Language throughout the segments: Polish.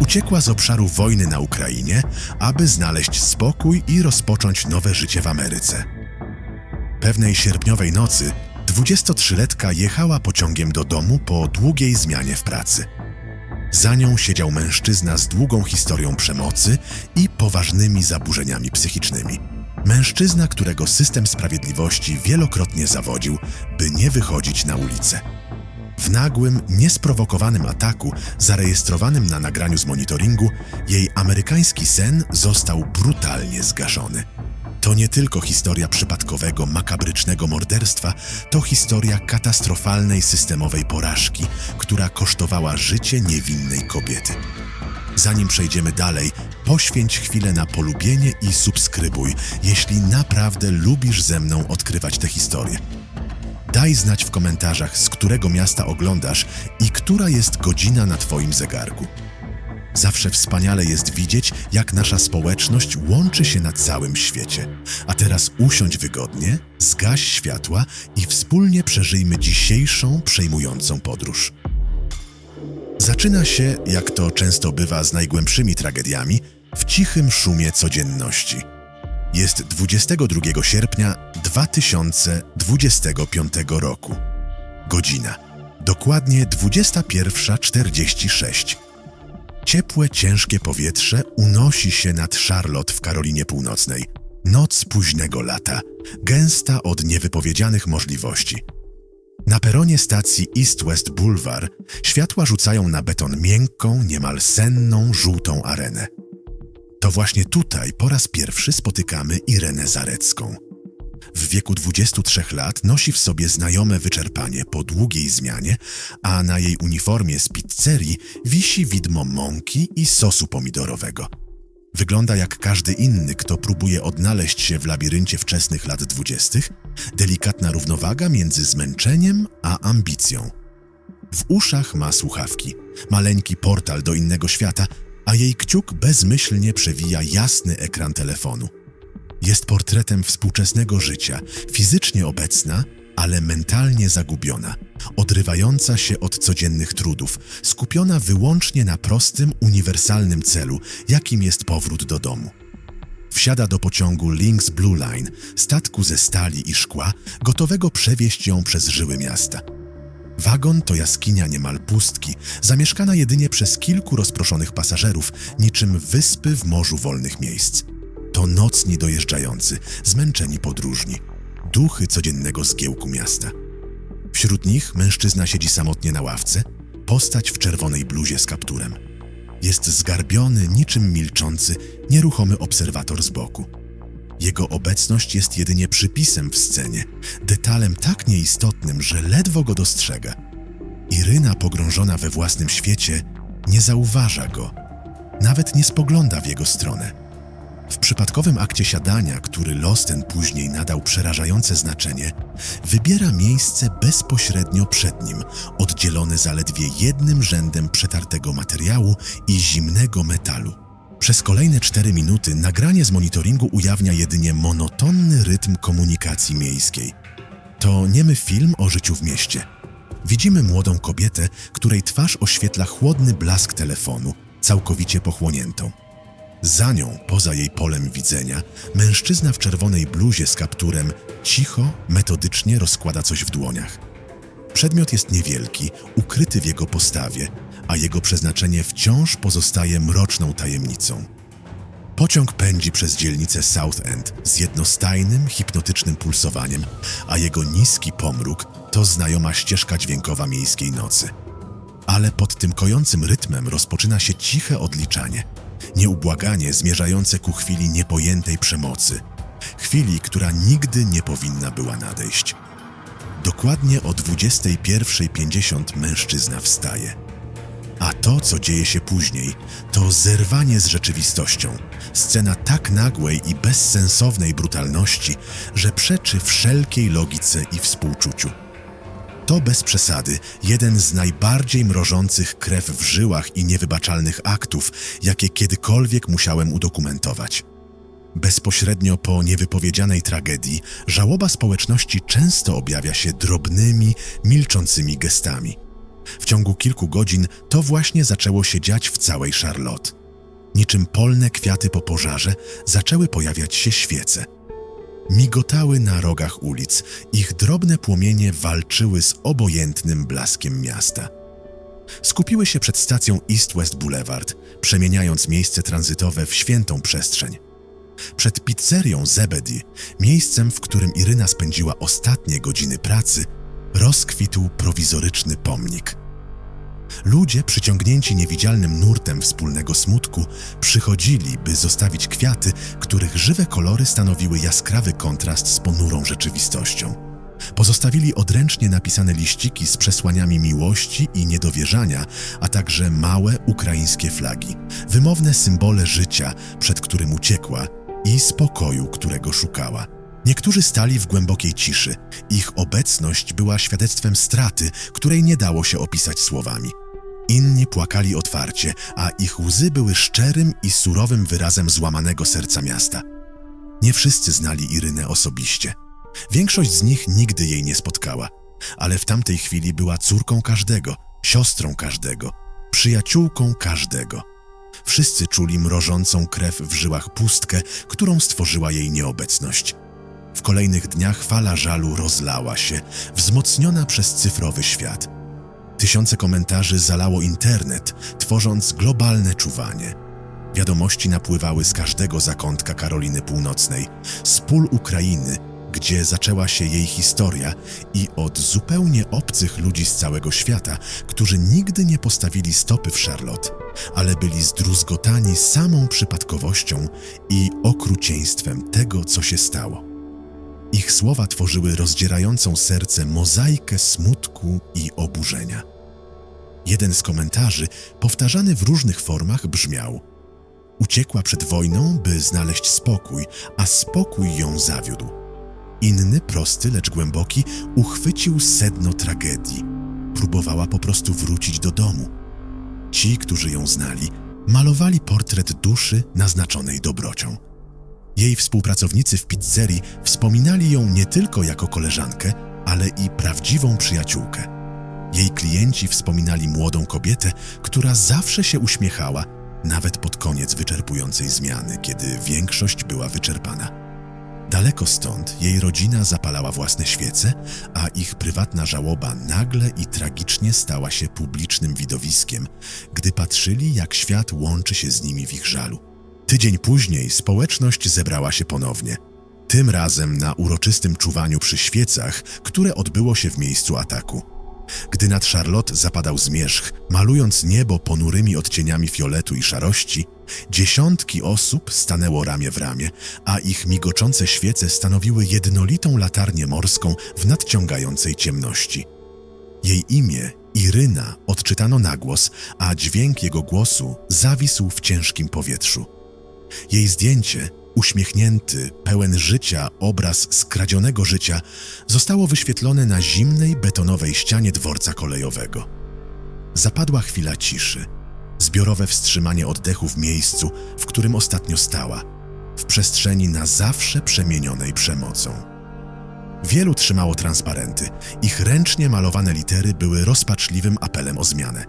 Uciekła z obszaru wojny na Ukrainie, aby znaleźć spokój i rozpocząć nowe życie w Ameryce. Pewnej sierpniowej nocy 23-letka jechała pociągiem do domu po długiej zmianie w pracy. Za nią siedział mężczyzna z długą historią przemocy i poważnymi zaburzeniami psychicznymi. Mężczyzna, którego system sprawiedliwości wielokrotnie zawodził, by nie wychodzić na ulicę. W nagłym, niesprowokowanym ataku, zarejestrowanym na nagraniu z monitoringu, jej amerykański sen został brutalnie zgaszony. To nie tylko historia przypadkowego, makabrycznego morderstwa, to historia katastrofalnej systemowej porażki, która kosztowała życie niewinnej kobiety. Zanim przejdziemy dalej, poświęć chwilę na polubienie i subskrybuj, jeśli naprawdę lubisz ze mną odkrywać tę historię. Daj znać w komentarzach, z którego miasta oglądasz i która jest godzina na Twoim zegarku. Zawsze wspaniale jest widzieć, jak nasza społeczność łączy się na całym świecie. A teraz usiądź wygodnie, zgaś światła i wspólnie przeżyjmy dzisiejszą przejmującą podróż. Zaczyna się, jak to często bywa z najgłębszymi tragediami, w cichym szumie codzienności. Jest 22 sierpnia 2025 roku. Godzina. Dokładnie 21.46. Ciepłe, ciężkie powietrze unosi się nad Charlotte w Karolinie Północnej. Noc późnego lata, gęsta od niewypowiedzianych możliwości. Na peronie stacji East West Boulevard światła rzucają na beton miękką, niemal senną, żółtą arenę. To właśnie tutaj po raz pierwszy spotykamy Irenę Zarecką. W wieku 23 lat nosi w sobie znajome wyczerpanie po długiej zmianie, a na jej uniformie z pizzerii wisi widmo mąki i sosu pomidorowego. Wygląda jak każdy inny, kto próbuje odnaleźć się w labiryncie wczesnych lat dwudziestych, delikatna równowaga między zmęczeniem a ambicją. W uszach ma słuchawki, maleńki portal do innego świata, a jej kciuk bezmyślnie przewija jasny ekran telefonu. Jest portretem współczesnego życia, fizycznie obecna, ale mentalnie zagubiona, odrywająca się od codziennych trudów, skupiona wyłącznie na prostym, uniwersalnym celu, jakim jest powrót do domu. Wsiada do pociągu Lynx Blue Line, statku ze stali i szkła, gotowego przewieźć ją przez żyły miasta. Wagon to jaskinia niemal pustki, zamieszkana jedynie przez kilku rozproszonych pasażerów, niczym wyspy w morzu wolnych miejsc. To nocni dojeżdżający, zmęczeni podróżni, duchy codziennego zgiełku miasta. Wśród nich mężczyzna siedzi samotnie na ławce, postać w czerwonej bluzie z kapturem. Jest zgarbiony, niczym milczący, nieruchomy obserwator z boku. Jego obecność jest jedynie przypisem w scenie, detalem tak nieistotnym, że ledwo go dostrzega. Iryna, pogrążona we własnym świecie, nie zauważa go, nawet nie spogląda w jego stronę. W przypadkowym akcie siadania, który los ten później nadał przerażające znaczenie, wybiera miejsce bezpośrednio przed nim, oddzielone zaledwie jednym rzędem przetartego materiału i zimnego metalu. Przez kolejne cztery minuty nagranie z monitoringu ujawnia jedynie monotonny rytm komunikacji miejskiej. To niemy film o życiu w mieście. Widzimy młodą kobietę, której twarz oświetla chłodny blask telefonu, całkowicie pochłoniętą. Za nią, poza jej polem widzenia, mężczyzna w czerwonej bluzie z kapturem cicho, metodycznie rozkłada coś w dłoniach. Przedmiot jest niewielki, ukryty w jego postawie, a jego przeznaczenie wciąż pozostaje mroczną tajemnicą. Pociąg pędzi przez dzielnicę South End z jednostajnym, hipnotycznym pulsowaniem, a jego niski pomruk to znajoma ścieżka dźwiękowa miejskiej nocy. Ale pod tym kojącym rytmem rozpoczyna się ciche odliczanie – nieubłaganie zmierzające ku chwili niepojętej przemocy, chwili, która nigdy nie powinna była nadejść. Dokładnie o 21.50 mężczyzna wstaje. A to, co dzieje się później, to zerwanie z rzeczywistością. Scena tak nagłej i bezsensownej brutalności, że przeczy wszelkiej logice i współczuciu. To bez przesady jeden z najbardziej mrożących krew w żyłach i niewybaczalnych aktów, jakie kiedykolwiek musiałem udokumentować. Bezpośrednio po niewypowiedzianej tragedii, żałoba społeczności często objawia się drobnymi, milczącymi gestami. W ciągu kilku godzin to właśnie zaczęło się dziać w całej Charlotte. Niczym polne kwiaty po pożarze zaczęły pojawiać się świece. Migotały na rogach ulic, ich drobne płomienie walczyły z obojętnym blaskiem miasta. Skupiły się przed stacją East West Boulevard, przemieniając miejsce tranzytowe w świętą przestrzeń. Przed pizzerią Zebedi, miejscem, w którym Iryna spędziła ostatnie godziny pracy, rozkwitł prowizoryczny pomnik. Ludzie, przyciągnięci niewidzialnym nurtem wspólnego smutku, przychodzili, by zostawić kwiaty, których żywe kolory stanowiły jaskrawy kontrast z ponurą rzeczywistością. Pozostawili odręcznie napisane liściki z przesłaniami miłości i niedowierzania, a także małe ukraińskie flagi, wymowne symbole życia, przed którym uciekła i spokoju, którego szukała. Niektórzy stali w głębokiej ciszy. Ich obecność była świadectwem straty, której nie dało się opisać słowami. Inni płakali otwarcie, a ich łzy były szczerym i surowym wyrazem złamanego serca miasta. Nie wszyscy znali Irynę osobiście. Większość z nich nigdy jej nie spotkała, ale w tamtej chwili była córką każdego, siostrą każdego, przyjaciółką każdego. Wszyscy czuli mrożącą krew w żyłach pustkę, którą stworzyła jej nieobecność. W kolejnych dniach fala żalu rozlała się, wzmocniona przez cyfrowy świat. Tysiące komentarzy zalało internet, tworząc globalne czuwanie. Wiadomości napływały z każdego zakątka Karoliny Północnej, z pól Ukrainy, gdzie zaczęła się jej historia i od zupełnie obcych ludzi z całego świata, którzy nigdy nie postawili stopy w Charlotte, ale byli zdruzgotani samą przypadkowością i okrucieństwem tego, co się stało. Ich słowa tworzyły rozdzierającą serce mozaikę smutku i oburzenia. Jeden z komentarzy, powtarzany w różnych formach, brzmiał: Uciekła przed wojną, by znaleźć spokój, a spokój ją zawiódł. Inny, prosty, lecz głęboki, uchwycił sedno tragedii. Próbowała po prostu wrócić do domu. Ci, którzy ją znali, malowali portret duszy naznaczonej dobrocią. Jej współpracownicy w pizzerii wspominali ją nie tylko jako koleżankę, ale i prawdziwą przyjaciółkę. Jej klienci wspominali młodą kobietę, która zawsze się uśmiechała, nawet pod koniec wyczerpującej zmiany, kiedy większość była wyczerpana. Daleko stąd jej rodzina zapalała własne świece, a ich prywatna żałoba nagle i tragicznie stała się publicznym widowiskiem, gdy patrzyli, jak świat łączy się z nimi w ich żalu. Tydzień później społeczność zebrała się ponownie. Tym razem na uroczystym czuwaniu przy świecach, które odbyło się w miejscu ataku. Gdy nad Charlotte zapadał zmierzch, malując niebo ponurymi odcieniami fioletu i szarości, dziesiątki osób stanęło ramię w ramię, a ich migoczące świece stanowiły jednolitą latarnię morską w nadciągającej ciemności. Jej imię, Iryna, odczytano na głos, a dźwięk jego głosu zawisł w ciężkim powietrzu. Jej zdjęcie, uśmiechnięty, pełen życia obraz skradzionego życia, zostało wyświetlone na zimnej, betonowej ścianie dworca kolejowego. Zapadła chwila ciszy, zbiorowe wstrzymanie oddechu w miejscu, w którym ostatnio stała, w przestrzeni na zawsze przemienionej przemocą. Wielu trzymało transparenty, ich ręcznie malowane litery były rozpaczliwym apelem o zmianę.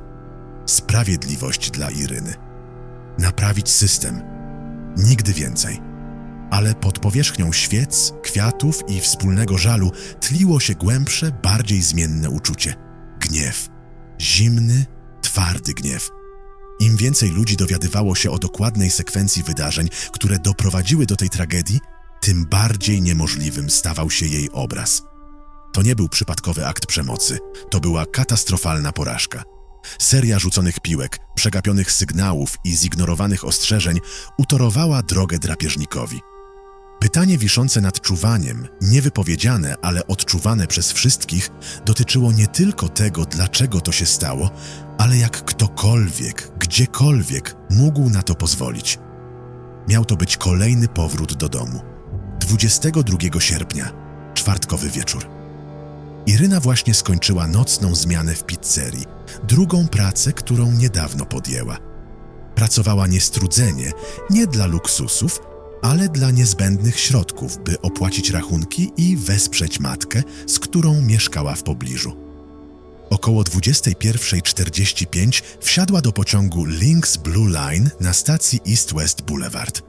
Sprawiedliwość dla Iryny. Naprawić system, nigdy więcej. Ale pod powierzchnią świec, kwiatów i wspólnego żalu tliło się głębsze, bardziej zmienne uczucie gniew. Zimny, twardy gniew. Im więcej ludzi dowiadywało się o dokładnej sekwencji wydarzeń, które doprowadziły do tej tragedii, tym bardziej niemożliwym stawał się jej obraz. To nie był przypadkowy akt przemocy, to była katastrofalna porażka. Seria rzuconych piłek, przegapionych sygnałów i zignorowanych ostrzeżeń utorowała drogę drapieżnikowi. Pytanie wiszące nad czuwaniem, niewypowiedziane, ale odczuwane przez wszystkich, dotyczyło nie tylko tego, dlaczego to się stało, ale jak ktokolwiek, gdziekolwiek mógł na to pozwolić. Miał to być kolejny powrót do domu. 22 sierpnia, czwartkowy wieczór. Iryna właśnie skończyła nocną zmianę w pizzerii, drugą pracę, którą niedawno podjęła. Pracowała niestrudzenie, nie dla luksusów, ale dla niezbędnych środków, by opłacić rachunki i wesprzeć matkę, z którą mieszkała w pobliżu. Około 21.45 wsiadła do pociągu Lynx Blue Line na stacji East West Boulevard.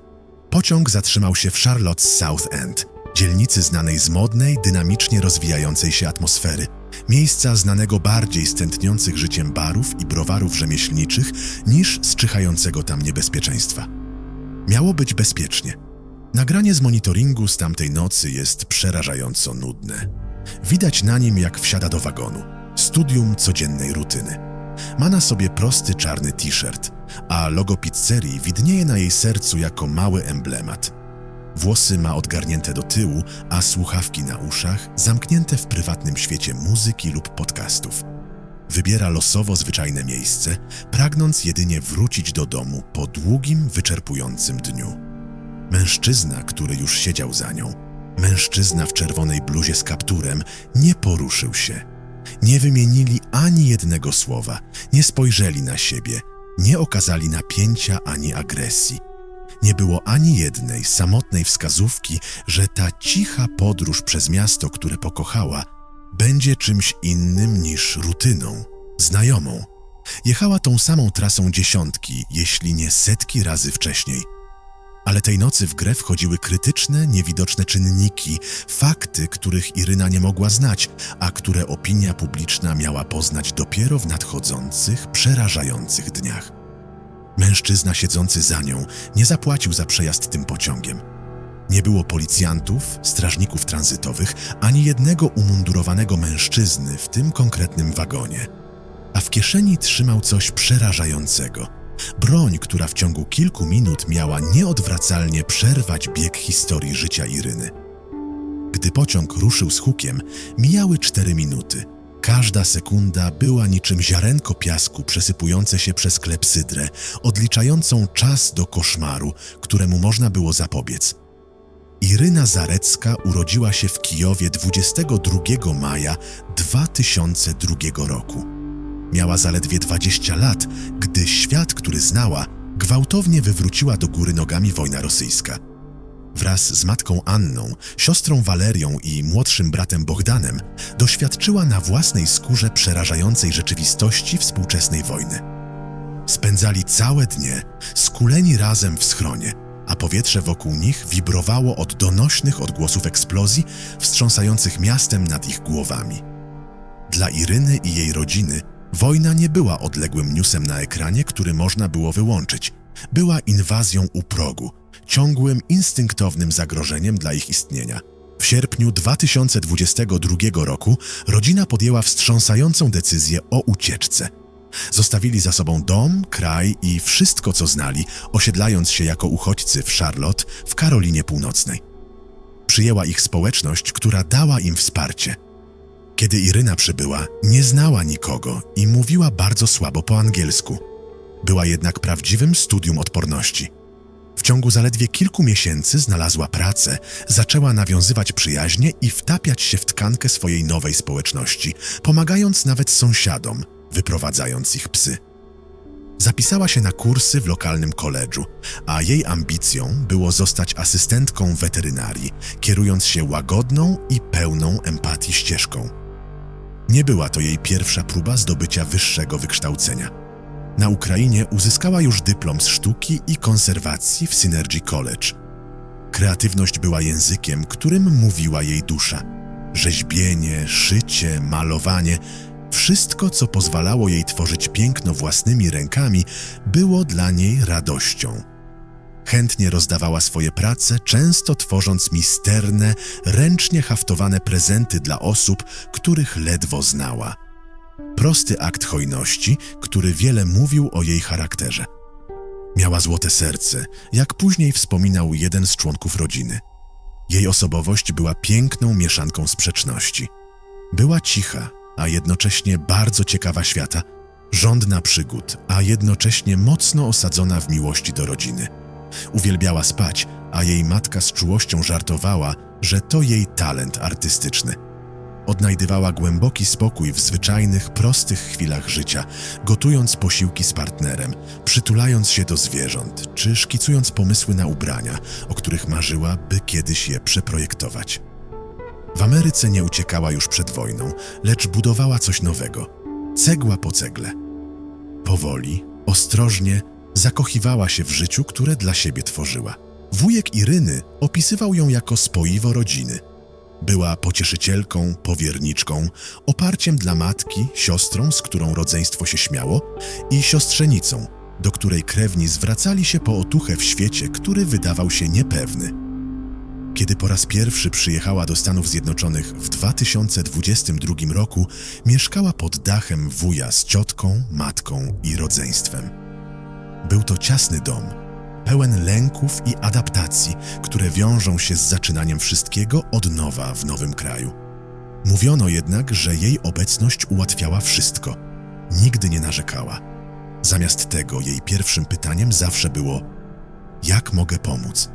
Pociąg zatrzymał się w Charlotte South End, dzielnicy znanej z modnej, dynamicznie rozwijającej się atmosfery, miejsca znanego bardziej z tętniących życiem barów i browarów rzemieślniczych niż z tam niebezpieczeństwa. Miało być bezpiecznie. Nagranie z monitoringu z tamtej nocy jest przerażająco nudne. Widać na nim, jak wsiada do wagonu. Studium codziennej rutyny. Ma na sobie prosty czarny t-shirt, a logo pizzerii widnieje na jej sercu jako mały emblemat. Włosy ma odgarnięte do tyłu, a słuchawki na uszach zamknięte w prywatnym świecie muzyki lub podcastów. Wybiera losowo zwyczajne miejsce, pragnąc jedynie wrócić do domu po długim, wyczerpującym dniu. Mężczyzna, który już siedział za nią, mężczyzna w czerwonej bluzie z kapturem, nie poruszył się. Nie wymienili ani jednego słowa, nie spojrzeli na siebie, nie okazali napięcia ani agresji. Nie było ani jednej samotnej wskazówki, że ta cicha podróż przez miasto, które pokochała, będzie czymś innym niż rutyną, znajomą. Jechała tą samą trasą dziesiątki, jeśli nie setki razy wcześniej. Ale tej nocy w grę wchodziły krytyczne, niewidoczne czynniki, fakty, których Iryna nie mogła znać, a które opinia publiczna miała poznać dopiero w nadchodzących, przerażających dniach. Mężczyzna siedzący za nią nie zapłacił za przejazd tym pociągiem. Nie było policjantów, strażników tranzytowych, ani jednego umundurowanego mężczyzny w tym konkretnym wagonie. A w kieszeni trzymał coś przerażającego. Broń, która w ciągu kilku minut miała nieodwracalnie przerwać bieg historii życia Iryny. Gdy pociąg ruszył z hukiem, mijały cztery minuty. Każda sekunda była niczym ziarenko piasku przesypujące się przez klepsydrę, odliczającą czas do koszmaru, któremu można było zapobiec. Iryna Zarecka urodziła się w Kijowie 22 maja 2002 roku. Miała zaledwie 20 lat, gdy świat, który znała, gwałtownie wywróciła do góry nogami wojna rosyjska. Wraz z matką Anną, siostrą Walerią i młodszym bratem Bogdanem doświadczyła na własnej skórze przerażającej rzeczywistości współczesnej wojny. Spędzali całe dnie, skuleni razem w schronie, a powietrze wokół nich wibrowało od donośnych odgłosów eksplozji wstrząsających miastem nad ich głowami. Dla Iryny i jej rodziny wojna nie była odległym newsem na ekranie, który można było wyłączyć. Była inwazją u progu, ciągłym, instynktownym zagrożeniem dla ich istnienia. W sierpniu 2022 roku rodzina podjęła wstrząsającą decyzję o ucieczce. Zostawili za sobą dom, kraj i wszystko, co znali, osiedlając się jako uchodźcy w Charlotte w Karolinie Północnej. Przyjęła ich społeczność, która dała im wsparcie. Kiedy Iryna przybyła, nie znała nikogo i mówiła bardzo słabo po angielsku. Była jednak prawdziwym studium odporności. W ciągu zaledwie kilku miesięcy znalazła pracę, zaczęła nawiązywać przyjaźnie i wtapiać się w tkankę swojej nowej społeczności, pomagając nawet sąsiadom, wyprowadzając ich psy. Zapisała się na kursy w lokalnym koledżu, a jej ambicją było zostać asystentką weterynarii, kierując się łagodną i pełną empatii ścieżką. Nie była to jej pierwsza próba zdobycia wyższego wykształcenia. Na Ukrainie uzyskała już dyplom z sztuki i konserwacji w Synergy College. Kreatywność była językiem, którym mówiła jej dusza. Rzeźbienie, szycie, malowanie wszystko, co pozwalało jej tworzyć piękno własnymi rękami, było dla niej radością. Chętnie rozdawała swoje prace, często tworząc misterne, ręcznie haftowane prezenty dla osób, których ledwo znała. Prosty akt hojności, który wiele mówił o jej charakterze. Miała złote serce, jak później wspominał jeden z członków rodziny. Jej osobowość była piękną mieszanką sprzeczności. Była cicha, a jednocześnie bardzo ciekawa świata, żądna przygód, a jednocześnie mocno osadzona w miłości do rodziny. Uwielbiała spać, a jej matka z czułością żartowała, że to jej talent artystyczny. Odnajdywała głęboki spokój w zwyczajnych, prostych chwilach życia, gotując posiłki z partnerem, przytulając się do zwierząt, czy szkicując pomysły na ubrania, o których marzyła, by kiedyś je przeprojektować. W Ameryce nie uciekała już przed wojną, lecz budowała coś nowego. cegła po cegle. Powoli, ostrożnie zakochiwała się w życiu, które dla siebie tworzyła. Wujek Iryny opisywał ją jako spoiwo rodziny. Była pocieszycielką, powierniczką, oparciem dla matki, siostrą, z którą rodzeństwo się śmiało, i siostrzenicą, do której krewni zwracali się po otuchę w świecie, który wydawał się niepewny. Kiedy po raz pierwszy przyjechała do Stanów Zjednoczonych w 2022 roku, mieszkała pod dachem wuja z ciotką, matką i rodzeństwem. Był to ciasny dom, pełen lęków i adaptacji, które wiążą się z zaczynaniem wszystkiego od nowa w nowym kraju. Mówiono jednak, że jej obecność ułatwiała wszystko. Nigdy nie narzekała. Zamiast tego jej pierwszym pytaniem zawsze było: Jak mogę pomóc?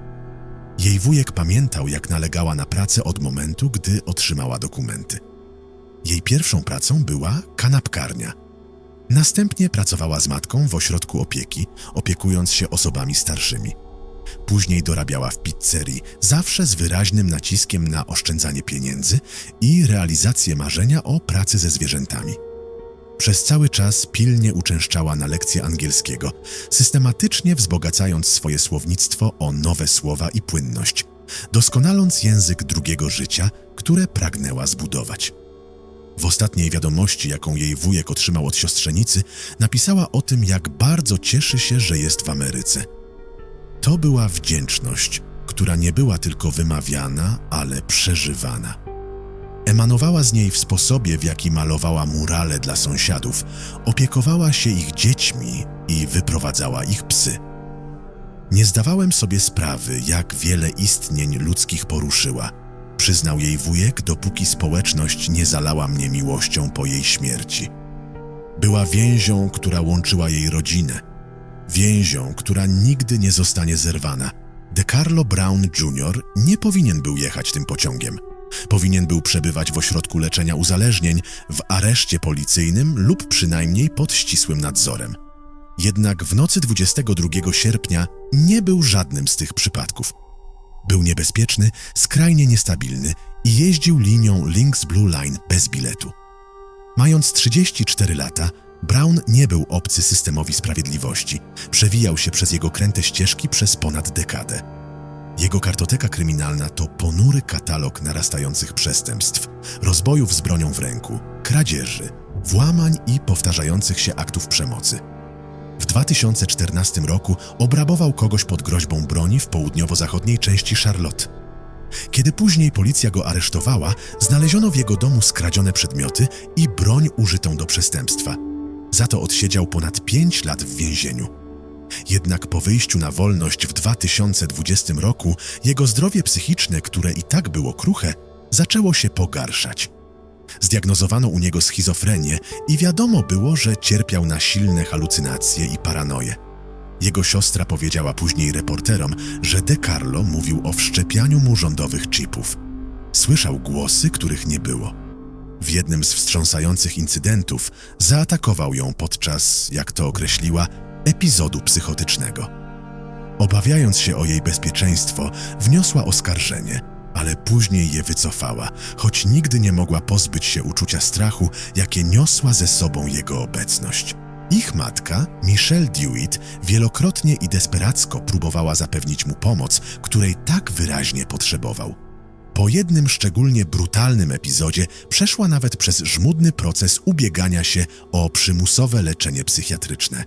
Jej wujek pamiętał, jak nalegała na pracę od momentu, gdy otrzymała dokumenty. Jej pierwszą pracą była kanapkarnia. Następnie pracowała z matką w ośrodku opieki, opiekując się osobami starszymi. Później dorabiała w pizzerii, zawsze z wyraźnym naciskiem na oszczędzanie pieniędzy i realizację marzenia o pracy ze zwierzętami. Przez cały czas pilnie uczęszczała na lekcje angielskiego, systematycznie wzbogacając swoje słownictwo o nowe słowa i płynność, doskonaląc język drugiego życia, które pragnęła zbudować. W ostatniej wiadomości, jaką jej wujek otrzymał od siostrzenicy, napisała o tym, jak bardzo cieszy się, że jest w Ameryce. To była wdzięczność, która nie była tylko wymawiana, ale przeżywana. Emanowała z niej w sposobie, w jaki malowała murale dla sąsiadów, opiekowała się ich dziećmi i wyprowadzała ich psy. Nie zdawałem sobie sprawy, jak wiele istnień ludzkich poruszyła. Przyznał jej wujek, dopóki społeczność nie zalała mnie miłością po jej śmierci. Była więzią, która łączyła jej rodzinę. Więzią, która nigdy nie zostanie zerwana. DeCarlo Brown Jr. nie powinien był jechać tym pociągiem. Powinien był przebywać w ośrodku leczenia uzależnień, w areszcie policyjnym lub przynajmniej pod ścisłym nadzorem. Jednak w nocy 22 sierpnia nie był żadnym z tych przypadków. Był niebezpieczny, skrajnie niestabilny i jeździł linią Lynx Blue Line bez biletu. Mając 34 lata, Brown nie był obcy systemowi sprawiedliwości. Przewijał się przez jego kręte ścieżki przez ponad dekadę. Jego kartoteka kryminalna to ponury katalog narastających przestępstw, rozbojów z bronią w ręku, kradzieży, włamań i powtarzających się aktów przemocy. W 2014 roku obrabował kogoś pod groźbą broni w południowo-zachodniej części Charlotte. Kiedy później policja go aresztowała, znaleziono w jego domu skradzione przedmioty i broń użytą do przestępstwa. Za to odsiedział ponad 5 lat w więzieniu. Jednak po wyjściu na wolność w 2020 roku jego zdrowie psychiczne, które i tak było kruche, zaczęło się pogarszać. Zdiagnozowano u niego schizofrenię i wiadomo było, że cierpiał na silne halucynacje i paranoje. Jego siostra powiedziała później reporterom, że De Carlo mówił o wszczepianiu mu rządowych chipów. Słyszał głosy, których nie było. W jednym z wstrząsających incydentów zaatakował ją podczas, jak to określiła, epizodu psychotycznego. Obawiając się o jej bezpieczeństwo, wniosła oskarżenie, ale później je wycofała, choć nigdy nie mogła pozbyć się uczucia strachu, jakie niosła ze sobą jego obecność. Ich matka, Michelle Dewitt, wielokrotnie i desperacko próbowała zapewnić mu pomoc, której tak wyraźnie potrzebował. Po jednym szczególnie brutalnym epizodzie przeszła nawet przez żmudny proces ubiegania się o przymusowe leczenie psychiatryczne.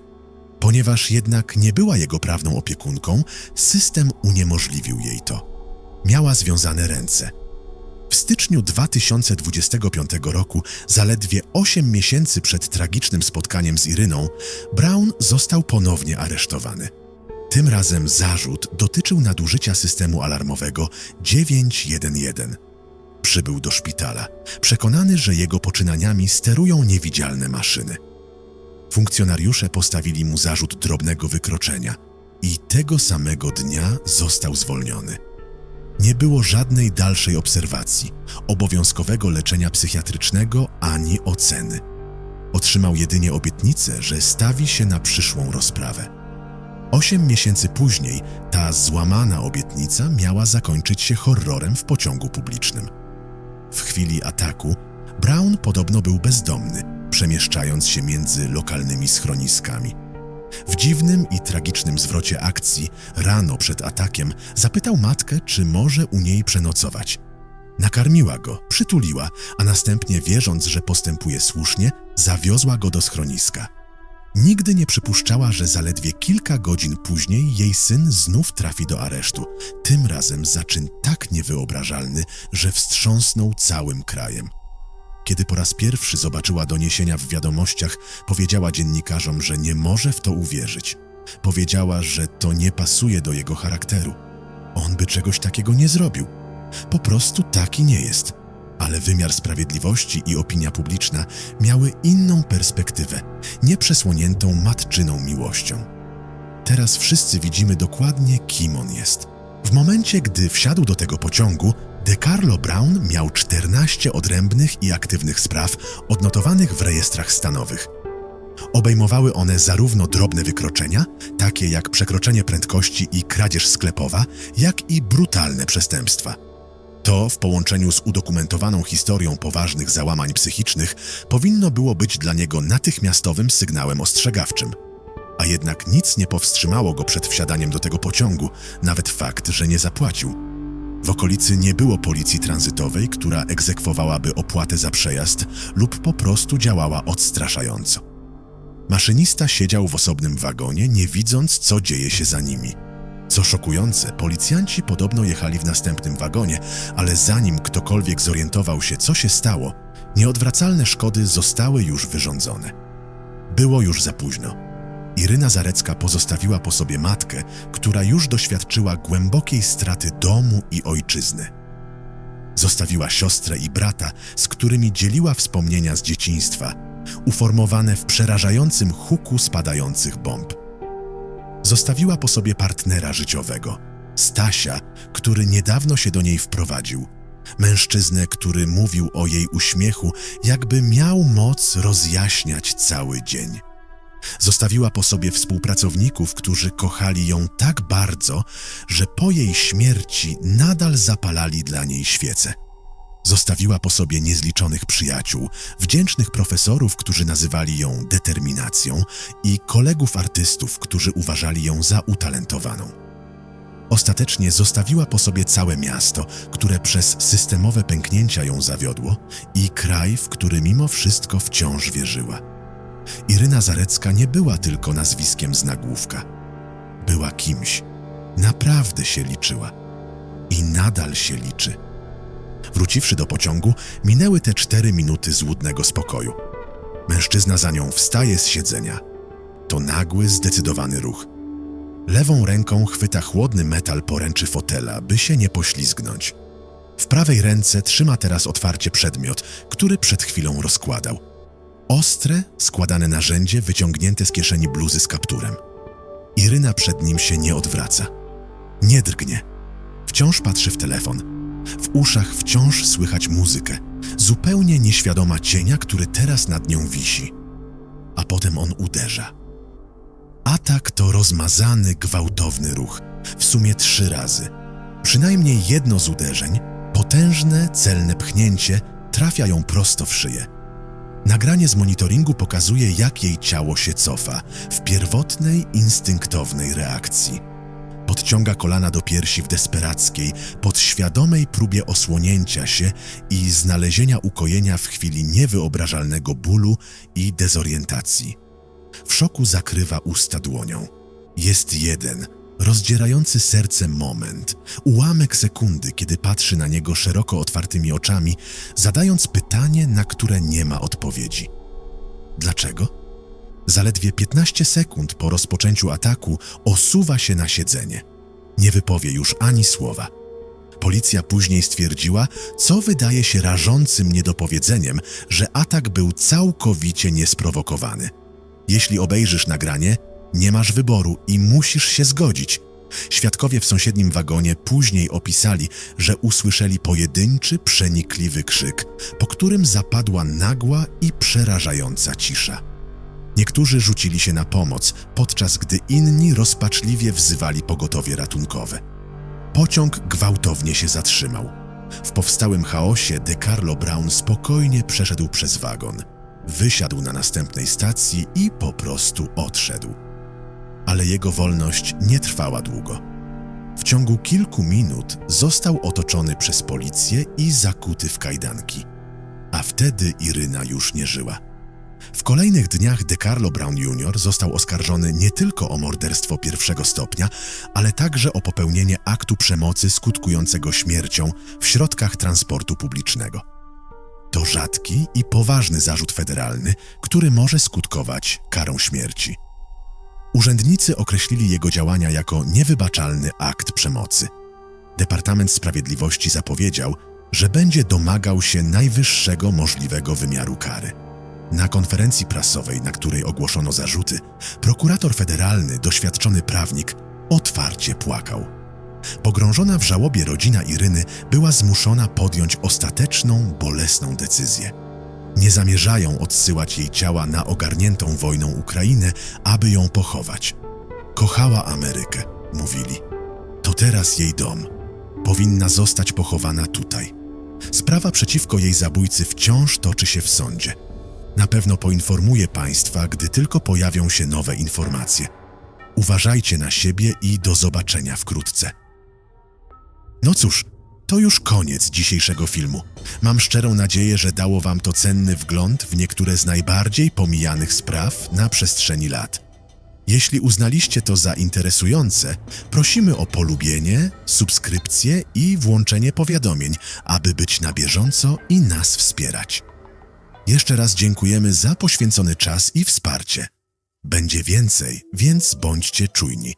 Ponieważ jednak nie była jego prawną opiekunką, system uniemożliwił jej to. Miała związane ręce. W styczniu 2025 roku, zaledwie 8 miesięcy przed tragicznym spotkaniem z Iryną, Brown został ponownie aresztowany. Tym razem zarzut dotyczył nadużycia systemu alarmowego 911. Przybył do szpitala, przekonany, że jego poczynaniami sterują niewidzialne maszyny. Funkcjonariusze postawili mu zarzut drobnego wykroczenia i tego samego dnia został zwolniony. Nie było żadnej dalszej obserwacji, obowiązkowego leczenia psychiatrycznego ani oceny. Otrzymał jedynie obietnicę, że stawi się na przyszłą rozprawę. Osiem miesięcy później ta złamana obietnica miała zakończyć się horrorem w pociągu publicznym. W chwili ataku Brown podobno był bezdomny przemieszczając się między lokalnymi schroniskami. W dziwnym i tragicznym zwrocie akcji, rano przed atakiem, zapytał matkę, czy może u niej przenocować. Nakarmiła go, przytuliła, a następnie, wierząc, że postępuje słusznie, zawiozła go do schroniska. Nigdy nie przypuszczała, że zaledwie kilka godzin później jej syn znów trafi do aresztu, tym razem za czyn tak niewyobrażalny, że wstrząsnął całym krajem. Kiedy po raz pierwszy zobaczyła doniesienia w wiadomościach, powiedziała dziennikarzom, że nie może w to uwierzyć. Powiedziała, że to nie pasuje do jego charakteru. On by czegoś takiego nie zrobił. Po prostu taki nie jest. Ale wymiar sprawiedliwości i opinia publiczna miały inną perspektywę, nieprzesłoniętą matczyną miłością. Teraz wszyscy widzimy dokładnie, kim on jest. W momencie, gdy wsiadł do tego pociągu, De Carlo Brown miał 14 odrębnych i aktywnych spraw odnotowanych w rejestrach stanowych. Obejmowały one zarówno drobne wykroczenia, takie jak przekroczenie prędkości i kradzież sklepowa, jak i brutalne przestępstwa. To, w połączeniu z udokumentowaną historią poważnych załamań psychicznych, powinno było być dla niego natychmiastowym sygnałem ostrzegawczym. A jednak nic nie powstrzymało go przed wsiadaniem do tego pociągu, nawet fakt, że nie zapłacił. W okolicy nie było policji tranzytowej, która egzekwowałaby opłatę za przejazd lub po prostu działała odstraszająco. Maszynista siedział w osobnym wagonie, nie widząc, co dzieje się za nimi. Co szokujące, policjanci podobno jechali w następnym wagonie, ale zanim ktokolwiek zorientował się, co się stało, nieodwracalne szkody zostały już wyrządzone. Było już za późno. Iryna Zarecka pozostawiła po sobie matkę, która już doświadczyła głębokiej straty domu i ojczyzny. Zostawiła siostrę i brata, z którymi dzieliła wspomnienia z dzieciństwa, uformowane w przerażającym huku spadających bomb. Zostawiła po sobie partnera życiowego, Stasia, który niedawno się do niej wprowadził. Mężczyznę, który mówił o jej uśmiechu, jakby miał moc rozjaśniać cały dzień. Zostawiła po sobie współpracowników, którzy kochali ją tak bardzo, że po jej śmierci nadal zapalali dla niej świece. Zostawiła po sobie niezliczonych przyjaciół, wdzięcznych profesorów, którzy nazywali ją determinacją, i kolegów artystów, którzy uważali ją za utalentowaną. Ostatecznie zostawiła po sobie całe miasto, które przez systemowe pęknięcia ją zawiodło, i kraj, w który mimo wszystko wciąż wierzyła. Iryna Zarecka nie była tylko nazwiskiem z nagłówka. Była kimś. Naprawdę się liczyła. I nadal się liczy. Wróciwszy do pociągu, minęły te cztery minuty złudnego spokoju. Mężczyzna za nią wstaje z siedzenia. To nagły, zdecydowany ruch. Lewą ręką chwyta chłodny metal poręczy fotela, by się nie poślizgnąć. W prawej ręce trzyma teraz otwarcie przedmiot, który przed chwilą rozkładał. Ostre, składane narzędzie wyciągnięte z kieszeni bluzy z kapturem. Iryna przed nim się nie odwraca. Nie drgnie. Wciąż patrzy w telefon. W uszach wciąż słychać muzykę, zupełnie nieświadoma cienia, który teraz nad nią wisi. A potem on uderza. Atak to rozmazany, gwałtowny ruch, w sumie trzy razy. Przynajmniej jedno z uderzeń, potężne, celne pchnięcie, trafia ją prosto w szyję. Nagranie z monitoringu pokazuje, jak jej ciało się cofa w pierwotnej, instynktownej reakcji. Podciąga kolana do piersi w desperackiej, podświadomej próbie osłonięcia się i znalezienia ukojenia w chwili niewyobrażalnego bólu i dezorientacji. W szoku zakrywa usta dłonią. Jest jeden, rozdzierający serce moment, ułamek sekundy, kiedy patrzy na niego szeroko otwartymi oczami, zadając pytanie, na które nie ma odpowiedzi. Dlaczego? Zaledwie 15 sekund po rozpoczęciu ataku osuwa się na siedzenie. Nie wypowie już ani słowa. Policja później stwierdziła, co wydaje się rażącym niedopowiedzeniem, że atak był całkowicie niesprowokowany. Jeśli obejrzysz nagranie, nie masz wyboru i musisz się zgodzić. Świadkowie w sąsiednim wagonie później opisali, że usłyszeli pojedynczy, przenikliwy krzyk, po którym zapadła nagła i przerażająca cisza. Niektórzy rzucili się na pomoc, podczas gdy inni rozpaczliwie wzywali pogotowie ratunkowe. Pociąg gwałtownie się zatrzymał. W powstałym chaosie De Carlo Brown spokojnie przeszedł przez wagon. wysiadł na następnej stacji i po prostu odszedł. Ale jego wolność nie trwała długo. W ciągu kilku minut został otoczony przez policję i zakuty w kajdanki. A wtedy Iryna już nie żyła. W kolejnych dniach DeCarlo Brown Jr. został oskarżony nie tylko o morderstwo pierwszego stopnia, ale także o popełnienie aktu przemocy skutkującego śmiercią w środkach transportu publicznego. To rzadki i poważny zarzut federalny, który może skutkować karą śmierci. Urzędnicy określili jego działania jako niewybaczalny akt przemocy. Departament Sprawiedliwości zapowiedział, że będzie domagał się najwyższego możliwego wymiaru kary. Na konferencji prasowej, na której ogłoszono zarzuty, prokurator federalny, doświadczony prawnik, otwarcie płakał. Pogrążona w żałobie rodzina Iryny była zmuszona podjąć ostateczną, bolesną decyzję. Nie zamierzają odsyłać jej ciała na ogarniętą wojną Ukrainę, aby ją pochować. Kochała Amerykę, mówili. To teraz jej dom. Powinna zostać pochowana tutaj. Sprawa przeciwko jej zabójcy wciąż toczy się w sądzie. Na pewno poinformuję Państwa, gdy tylko pojawią się nowe informacje. Uważajcie na siebie i do zobaczenia wkrótce. No cóż, to już koniec dzisiejszego filmu. Mam szczerą nadzieję, że dało Wam to cenny wgląd w niektóre z najbardziej pomijanych spraw na przestrzeni lat. Jeśli uznaliście to za interesujące, prosimy o polubienie, subskrypcję i włączenie powiadomień, aby być na bieżąco i nas wspierać. Jeszcze raz dziękujemy za poświęcony czas i wsparcie. Będzie więcej, więc bądźcie czujni.